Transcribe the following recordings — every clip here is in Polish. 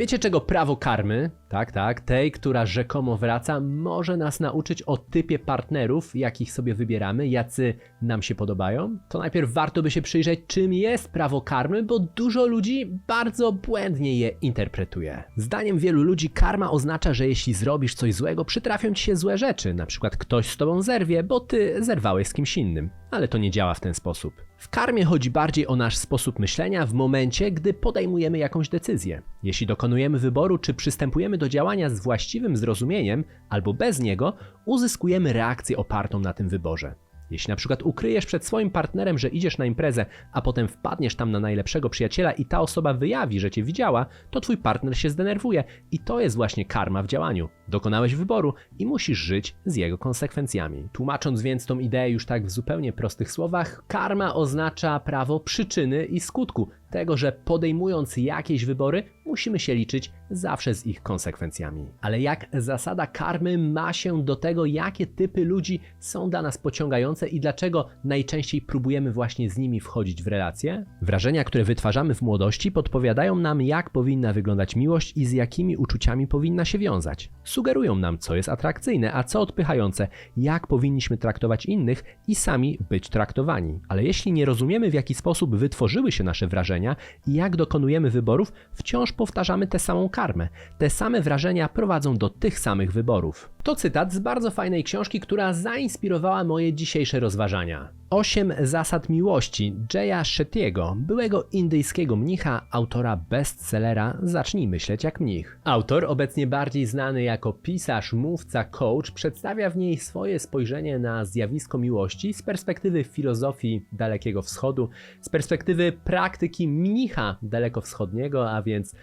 Wiecie czego prawo karmy, tak, tak, tej, która rzekomo wraca, może nas nauczyć o typie partnerów, jakich sobie wybieramy, jacy nam się podobają? To najpierw warto by się przyjrzeć, czym jest prawo karmy, bo dużo ludzi bardzo błędnie je interpretuje. Zdaniem wielu ludzi karma oznacza, że jeśli zrobisz coś złego, przytrafią ci się złe rzeczy, na przykład ktoś z tobą zerwie, bo ty zerwałeś z kimś innym. Ale to nie działa w ten sposób. W karmie chodzi bardziej o nasz sposób myślenia w momencie, gdy podejmujemy jakąś decyzję. Jeśli dokonujemy wyboru, czy przystępujemy do działania z właściwym zrozumieniem, albo bez niego, uzyskujemy reakcję opartą na tym wyborze. Jeśli na przykład ukryjesz przed swoim partnerem, że idziesz na imprezę, a potem wpadniesz tam na najlepszego przyjaciela i ta osoba wyjawi, że cię widziała, to twój partner się zdenerwuje i to jest właśnie karma w działaniu. Dokonałeś wyboru i musisz żyć z jego konsekwencjami. Tłumacząc więc tą ideę już tak w zupełnie prostych słowach, karma oznacza prawo przyczyny i skutku, tego, że podejmując jakieś wybory, musimy się liczyć zawsze z ich konsekwencjami. Ale jak zasada karmy ma się do tego, jakie typy ludzi są dla nas pociągające i dlaczego najczęściej próbujemy właśnie z nimi wchodzić w relacje? Wrażenia, które wytwarzamy w młodości, podpowiadają nam, jak powinna wyglądać miłość i z jakimi uczuciami powinna się wiązać. Sugerują nam, co jest atrakcyjne, a co odpychające, jak powinniśmy traktować innych i sami być traktowani. Ale jeśli nie rozumiemy, w jaki sposób wytworzyły się nasze wrażenia, i jak dokonujemy wyborów, wciąż powtarzamy tę samą karmę. Te same wrażenia prowadzą do tych samych wyborów. To cytat z bardzo fajnej książki, która zainspirowała moje dzisiejsze rozważania. Osiem zasad miłości Jaya Shettiego, byłego indyjskiego mnicha, autora bestsellera Zacznij myśleć jak mnich. Autor, obecnie bardziej znany jako pisarz, mówca, coach, przedstawia w niej swoje spojrzenie na zjawisko miłości z perspektywy filozofii Dalekiego Wschodu, z perspektywy praktyki mnicha dalekowschodniego, a więc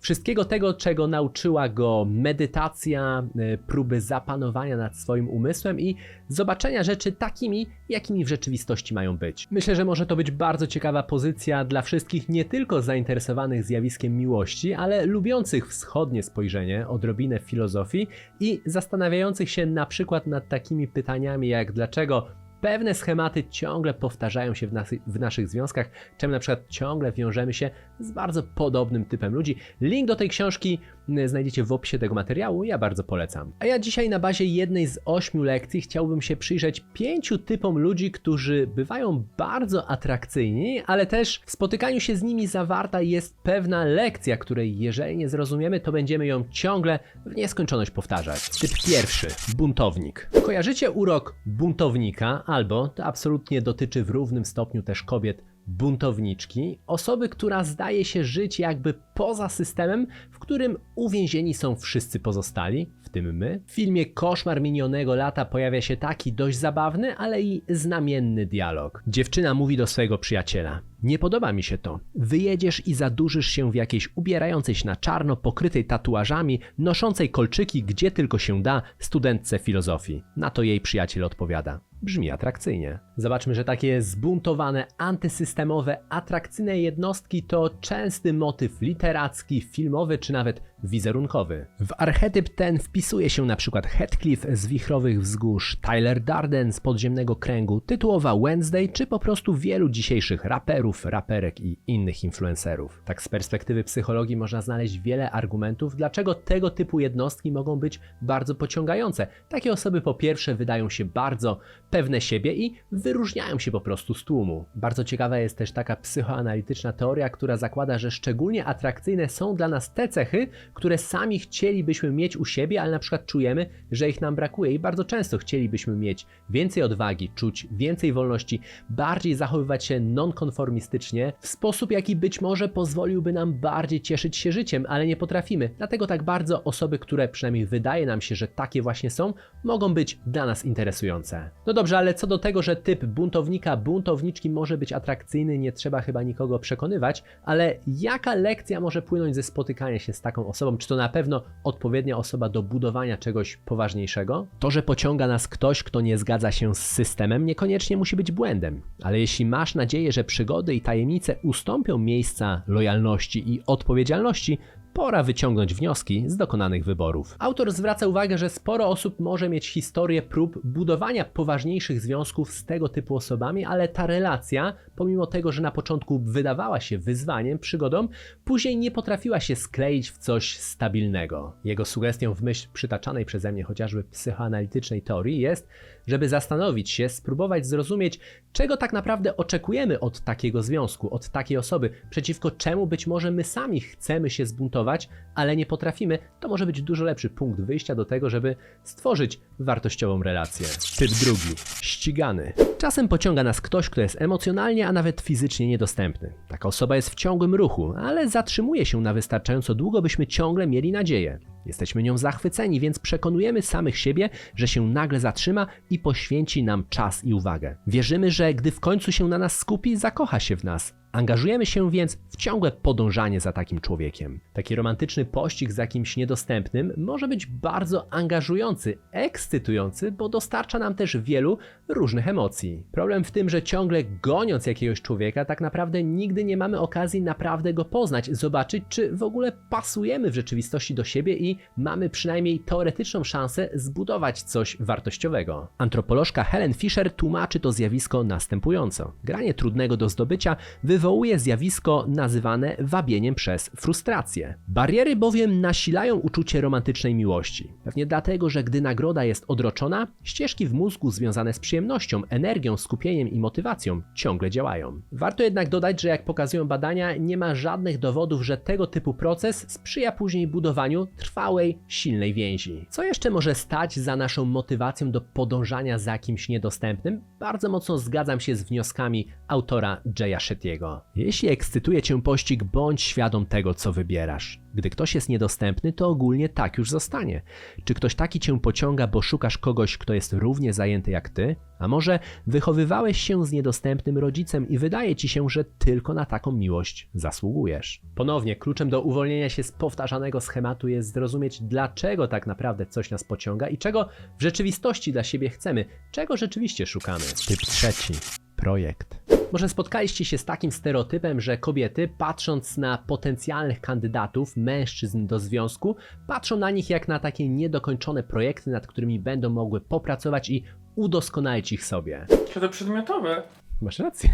Wszystkiego tego, czego nauczyła go medytacja, y, próby zapanowania nad swoim umysłem i zobaczenia rzeczy takimi, jakimi w rzeczywistości mają być. Myślę, że może to być bardzo ciekawa pozycja dla wszystkich nie tylko zainteresowanych zjawiskiem miłości, ale lubiących wschodnie spojrzenie, odrobinę filozofii i zastanawiających się na przykład nad takimi pytaniami jak dlaczego Pewne schematy ciągle powtarzają się w, w, naszych związkach, czemu na przykład ciągle wiążemy się z bardzo podobnym typem ludzi. Link do tej książki znajdziecie w opisie tego materiału, ja bardzo polecam. A ja dzisiaj na bazie jednej z ośmiu lekcji chciałbym się przyjrzeć pięciu typom ludzi, którzy bywają bardzo atrakcyjni, ale też w spotykaniu się z nimi zawarta jest pewna lekcja, której jeżeli nie zrozumiemy, to będziemy ją ciągle w nieskończoność powtarzać. Typ pierwszy, buntownik. Kojarzycie urok buntownika, albo to absolutnie dotyczy w równym stopniu też kobiet buntowniczki, osoby, która zdaje się żyć jakby poza systemem, w którym uwięzieni są wszyscy pozostali, w tym my. W filmie Koszmar minionego lata pojawia się taki dość zabawny, ale i znamienny dialog. Dziewczyna mówi do swojego przyjaciela: Nie podoba mi się to. Wyjedziesz i zadłużysz się w jakiejś ubierającej się na czarno, pokrytej tatuażami, noszącej kolczyki gdzie tylko się da studentce filozofii. Na to jej przyjaciel odpowiada: Brzmi atrakcyjnie. Zobaczmy, że takie zbuntowane, antysystemowe, atrakcyjne jednostki to częsty motyw literacki, filmowy czy nawet wizerunkowy. W archetyp ten wpisuje się na przykład Heathcliff z Wichrowych Wzgórz, Tyler Darden z Podziemnego Kręgu, tytułowa Wednesday, czy po prostu wielu dzisiejszych raperów, raperek i innych influencerów. Tak z perspektywy psychologii można znaleźć wiele argumentów, dlaczego tego typu jednostki mogą być bardzo pociągające. Takie osoby po pierwsze wydają się bardzo pewne siebie i wyróżniają się po prostu z tłumu. Bardzo ciekawa jest też taka psychoanalityczna teoria, która zakłada, że szczególnie atrakcyjne są dla nas te cechy, które sami chcielibyśmy mieć u siebie, ale na przykład czujemy, że ich nam brakuje i bardzo często chcielibyśmy mieć więcej odwagi, czuć więcej wolności, bardziej zachowywać się nonkonformistycznie, w sposób jaki być może pozwoliłby nam bardziej cieszyć się życiem, ale nie potrafimy. Dlatego tak bardzo osoby, które przynajmniej wydaje nam się, że takie właśnie są, mogą być dla nas interesujące. No dobrze, ale co do tego, że typ buntownika, buntowniczki może być atrakcyjny, nie trzeba chyba nikogo przekonywać, ale jaka lekcja może płynąć ze spotykania się z taką osobą? Osobą, czy to na pewno odpowiednia osoba do budowania czegoś poważniejszego. To, że pociąga nas ktoś, kto nie zgadza się z systemem, niekoniecznie musi być błędem. Ale jeśli masz nadzieję, że przygody i tajemnice ustąpią miejsca lojalności i odpowiedzialności, pora wyciągnąć wnioski z dokonanych wyborów. Autor zwraca uwagę, że sporo osób może mieć historię prób budowania poważniejszych związków z tego typu osobami, ale ta relacja, pomimo tego, że na początku wydawała się wyzwaniem, przygodą, później nie potrafiła się skleić w coś stabilnego. Jego sugestią w myśl przytaczanej przeze mnie chociażby psychoanalitycznej teorii jest, żeby zastanowić się, spróbować zrozumieć, czego tak naprawdę oczekujemy od takiego związku, od takiej osoby, przeciwko czemu być może my sami chcemy się zbuntować, ale nie potrafimy, to może być dużo lepszy punkt wyjścia do tego, żeby stworzyć wartościową relację. Typ drugi ścigany. Czasem pociąga nas ktoś, kto jest emocjonalnie, a nawet fizycznie niedostępny. Taka osoba jest w ciągłym ruchu, ale zatrzymuje się na wystarczająco długo, byśmy ciągle mieli nadzieję. Jesteśmy nią zachwyceni, więc przekonujemy samych siebie, że się nagle zatrzyma i poświęci nam czas i uwagę. Wierzymy, że gdy w końcu się na nas skupi, zakocha się w nas. Angażujemy się więc w ciągłe podążanie za takim człowiekiem. Taki romantyczny pościg z jakimś niedostępnym może być bardzo angażujący, ekscytujący, bo dostarcza nam też wielu różnych emocji. Problem w tym, że ciągle goniąc jakiegoś człowieka, tak naprawdę nigdy nie mamy okazji naprawdę go poznać, zobaczyć, czy w ogóle pasujemy w rzeczywistości do siebie i mamy przynajmniej teoretyczną szansę zbudować coś wartościowego. Antropolożka Helen Fisher tłumaczy to zjawisko następująco. Granie trudnego do zdobycia wywołuje zjawisko nazywane wabieniem przez frustrację. Bariery bowiem nasilają uczucie romantycznej miłości. Pewnie dlatego, że gdy nagroda jest odroczona, ścieżki w mózgu związane z przyjemnością, energią, skupieniem i motywacją ciągle działają. Warto jednak dodać, że jak pokazują badania, nie ma żadnych dowodów, że tego typu proces sprzyja później budowaniu trwałej, silnej więzi. Co jeszcze może stać za naszą motywacją do podążania za kimś niedostępnym? Bardzo mocno zgadzam się z wnioskami autora Jaya Shetty'ego. Jeśli ekscytuje cię pościg, bądź świadom tego, co wybierasz. Gdy ktoś jest niedostępny, to ogólnie tak już zostanie. Czy ktoś taki cię pociąga, bo szukasz kogoś, kto jest równie zajęty jak ty? A może wychowywałeś się z niedostępnym rodzicem i wydaje ci się, że tylko na taką miłość zasługujesz? Ponownie, kluczem do uwolnienia się z powtarzanego schematu jest zrozumieć, dlaczego tak naprawdę coś nas pociąga i czego w rzeczywistości dla siebie chcemy, czego rzeczywiście szukamy. Typ trzeci. Projekt. Może spotkaliście się z takim stereotypem, że kobiety, patrząc na potencjalnych kandydatów, mężczyzn do związku, patrzą na nich jak na takie niedokończone projekty, nad którymi będą mogły popracować i udoskonalić ich sobie. Czy to przedmiotowe? Masz rację.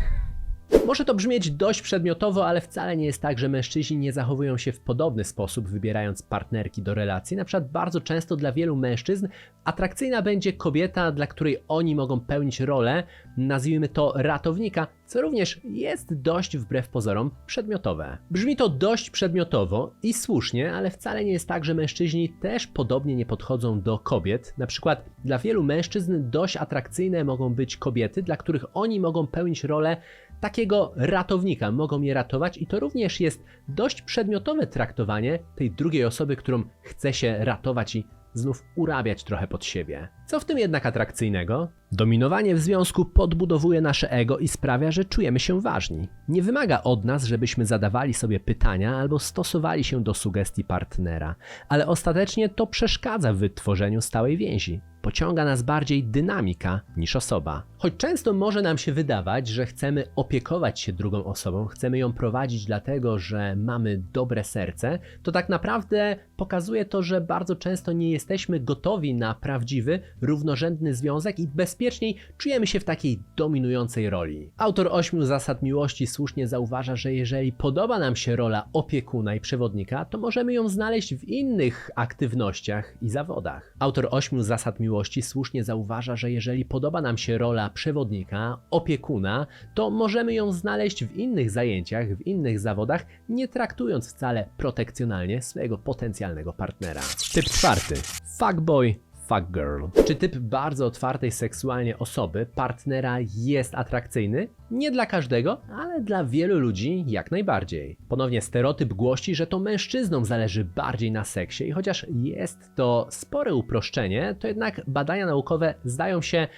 Może to brzmieć dość przedmiotowo, ale wcale nie jest tak, że mężczyźni nie zachowują się w podobny sposób, wybierając partnerki do relacji. Na przykład bardzo często dla wielu mężczyzn atrakcyjna będzie kobieta, dla której oni mogą pełnić rolę, nazwijmy to ratownika, co również jest dość wbrew pozorom przedmiotowe. Brzmi to dość przedmiotowo i słusznie, ale wcale nie jest tak, że mężczyźni też podobnie nie podchodzą do kobiet. Na przykład dla wielu mężczyzn dość atrakcyjne mogą być kobiety, dla których oni mogą pełnić rolę takiego ratownika, mogą je ratować i to również jest dość przedmiotowe traktowanie tej drugiej osoby, którą chce się ratować i znów urabiać trochę pod siebie. Co w tym jednak atrakcyjnego? Dominowanie w związku podbudowuje nasze ego i sprawia, że czujemy się ważni. Nie wymaga od nas, żebyśmy zadawali sobie pytania albo stosowali się do sugestii partnera, ale ostatecznie to przeszkadza w wytworzeniu stałej więzi. Pociąga nas bardziej dynamika niż osoba. Choć często może nam się wydawać, że chcemy opiekować się drugą osobą, chcemy ją prowadzić dlatego, że mamy dobre serce, to tak naprawdę pokazuje to, że bardzo często nie jesteśmy gotowi na prawdziwy, równorzędny związek i bezpieczniej czujemy się w takiej dominującej roli. Autor ośmiu zasad miłości słusznie zauważa, że jeżeli podoba nam się rola opiekuna i przewodnika, to możemy ją znaleźć w innych aktywnościach i zawodach. Autor ośmiu zasad miłości słusznie zauważa, że jeżeli podoba nam się rola przewodnika, opiekuna, to możemy ją znaleźć w innych zajęciach, w innych zawodach, nie traktując wcale protekcjonalnie swojego potencjalnego partnera. Typ czwarty. Fuckboy Fuck girl. Czy typ bardzo otwartej seksualnie osoby, partnera jest atrakcyjny? Nie dla każdego, ale dla wielu ludzi jak najbardziej. Ponownie stereotyp głosi, że to mężczyznom zależy bardziej na seksie i chociaż jest to spore uproszczenie, to jednak badania naukowe zdają się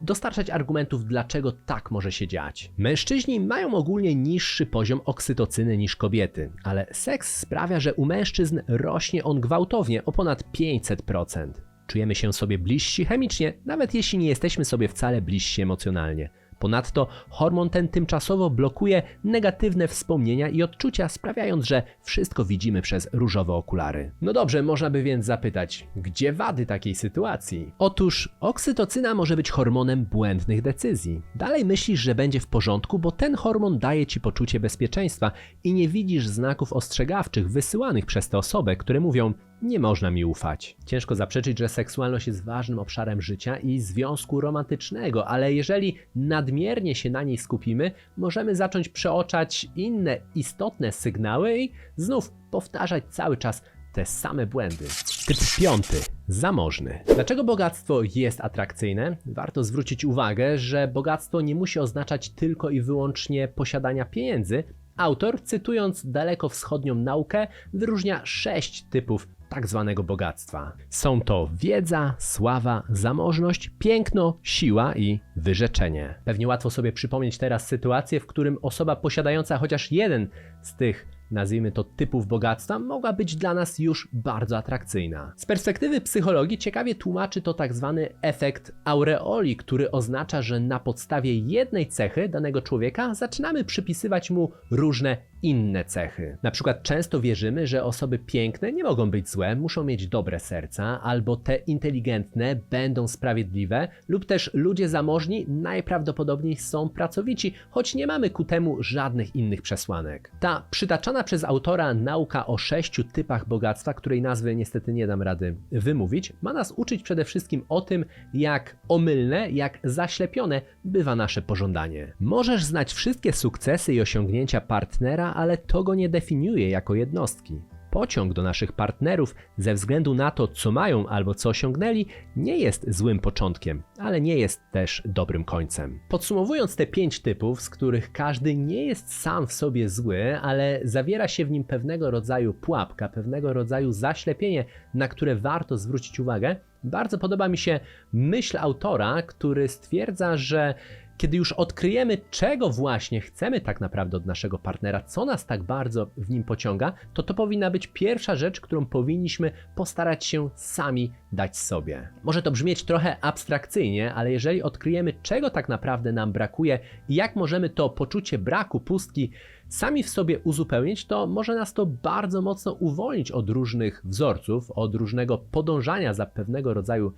dostarczać argumentów, dlaczego tak może się dziać. Mężczyźni mają ogólnie niższy poziom oksytocyny niż kobiety, ale seks sprawia, że u mężczyzn rośnie on gwałtownie o ponad 500%. Czujemy się sobie bliżsi chemicznie, nawet jeśli nie jesteśmy sobie wcale bliżsi emocjonalnie. Ponadto hormon ten tymczasowo blokuje negatywne wspomnienia i odczucia, sprawiając, że wszystko widzimy przez różowe okulary. No dobrze, można by więc zapytać, gdzie wady takiej sytuacji? Otóż oksytocyna może być hormonem błędnych decyzji. Dalej myślisz, że będzie w porządku, bo ten hormon daje ci poczucie bezpieczeństwa i nie widzisz znaków ostrzegawczych wysyłanych przez tę osobę, które mówią: nie można mi ufać. Ciężko zaprzeczyć, że seksualność jest ważnym obszarem życia i związku romantycznego, ale jeżeli nadmiernie się na niej skupimy, możemy zacząć przeoczać inne istotne sygnały i znów powtarzać cały czas te same błędy. Typ piąty. Zamożny. Dlaczego bogactwo jest atrakcyjne? Warto zwrócić uwagę, że bogactwo nie musi oznaczać tylko i wyłącznie posiadania pieniędzy. Autor, cytując dalekowschodnią naukę, wyróżnia sześć typów tak zwanego bogactwa. Są to wiedza, sława, zamożność, piękno, siła i wyrzeczenie. Pewnie łatwo sobie przypomnieć teraz sytuację, w którym osoba posiadająca chociaż jeden z tych nazwijmy to typów bogactwa, mogła być dla nas już bardzo atrakcyjna. Z perspektywy psychologii ciekawie tłumaczy to tak zwany efekt aureoli, który oznacza, że na podstawie jednej cechy danego człowieka zaczynamy przypisywać mu różne inne cechy. Na przykład często wierzymy, że osoby piękne nie mogą być złe, muszą mieć dobre serca, albo te inteligentne będą sprawiedliwe, lub też ludzie zamożni najprawdopodobniej są pracowici, choć nie mamy ku temu żadnych innych przesłanek. Ta przytaczana przez autora nauka o sześciu typach bogactwa, której nazwy niestety nie dam rady wymówić, ma nas uczyć przede wszystkim o tym, jak omylne, jak zaślepione bywa nasze pożądanie. Możesz znać wszystkie sukcesy i osiągnięcia partnera, ale to go nie definiuje jako jednostki. Pociąg do naszych partnerów ze względu na to, co mają albo co osiągnęli, nie jest złym początkiem, ale nie jest też dobrym końcem. Podsumowując te pięć typów, z których każdy nie jest sam w sobie zły, ale zawiera się w nim pewnego rodzaju pułapka, pewnego rodzaju zaślepienie, na które warto zwrócić uwagę, bardzo podoba mi się myśl autora, który stwierdza, że kiedy już odkryjemy, czego właśnie chcemy tak naprawdę od naszego partnera, co nas tak bardzo w nim pociąga, to to powinna być pierwsza rzecz, którą powinniśmy postarać się sami dać sobie. Może to brzmieć trochę abstrakcyjnie, ale jeżeli odkryjemy, czego tak naprawdę nam brakuje i jak możemy to poczucie braku, pustki sami w sobie uzupełnić, to może nas to bardzo mocno uwolnić od różnych wzorców, od różnego podążania za pewnego rodzaju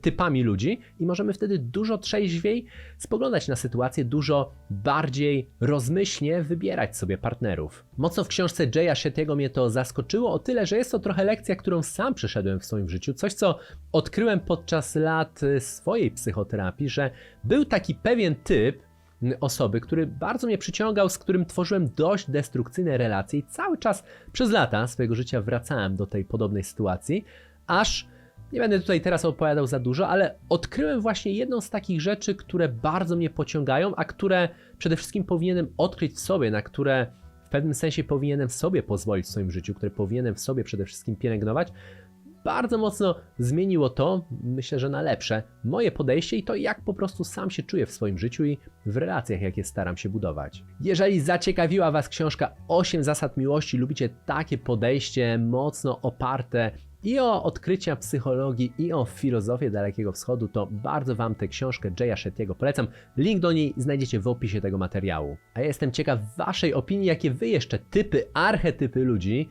typami ludzi i możemy wtedy dużo trzeźwiej spoglądać na sytuację, dużo bardziej rozmyślnie wybierać sobie partnerów. Mocno w książce Jaya Shetty'ego mnie to zaskoczyło o tyle, że jest to trochę lekcja, którą sam przeszedłem w swoim życiu, coś co odkryłem podczas lat e, swojej psychoterapii, że był taki pewien typ osoby, który bardzo mnie przyciągał, z którym tworzyłem dość destrukcyjne relacje i cały czas przez lata swojego życia wracałem do tej podobnej sytuacji, aż nie będę tutaj teraz opowiadał za dużo, ale odkryłem właśnie jedną z takich rzeczy, które bardzo mnie pociągają, a które przede wszystkim powinienem odkryć w sobie, na które w pewnym sensie powinienem sobie pozwolić w swoim życiu, które powinienem w sobie przede wszystkim pielęgnować. Bardzo mocno zmieniło to, myślę, że na lepsze, moje podejście i to, jak po prostu sam się czuję w swoim życiu i w relacjach, jakie staram się budować. Jeżeli zaciekawiła Was książka 8 zasad miłości, lubicie takie podejście mocno oparte i o odkrycia psychologii, i o filozofię Dalekiego Wschodu, to bardzo Wam tę książkę Jaya Shetty'ego polecam. Link do niej znajdziecie w opisie tego materiału. A ja jestem ciekaw Waszej opinii, jakie Wy jeszcze typy, archetypy ludzi,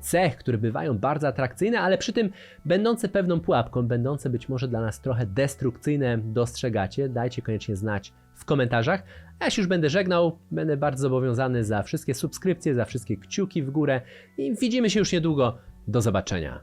cech, które bywają bardzo atrakcyjne, ale przy tym będące pewną pułapką, będące być może dla nas trochę destrukcyjne, dostrzegacie. Dajcie koniecznie znać w komentarzach. Ja się już będę żegnał, będę bardzo zobowiązany za wszystkie subskrypcje, za wszystkie kciuki w górę i widzimy się już niedługo. Do zobaczenia.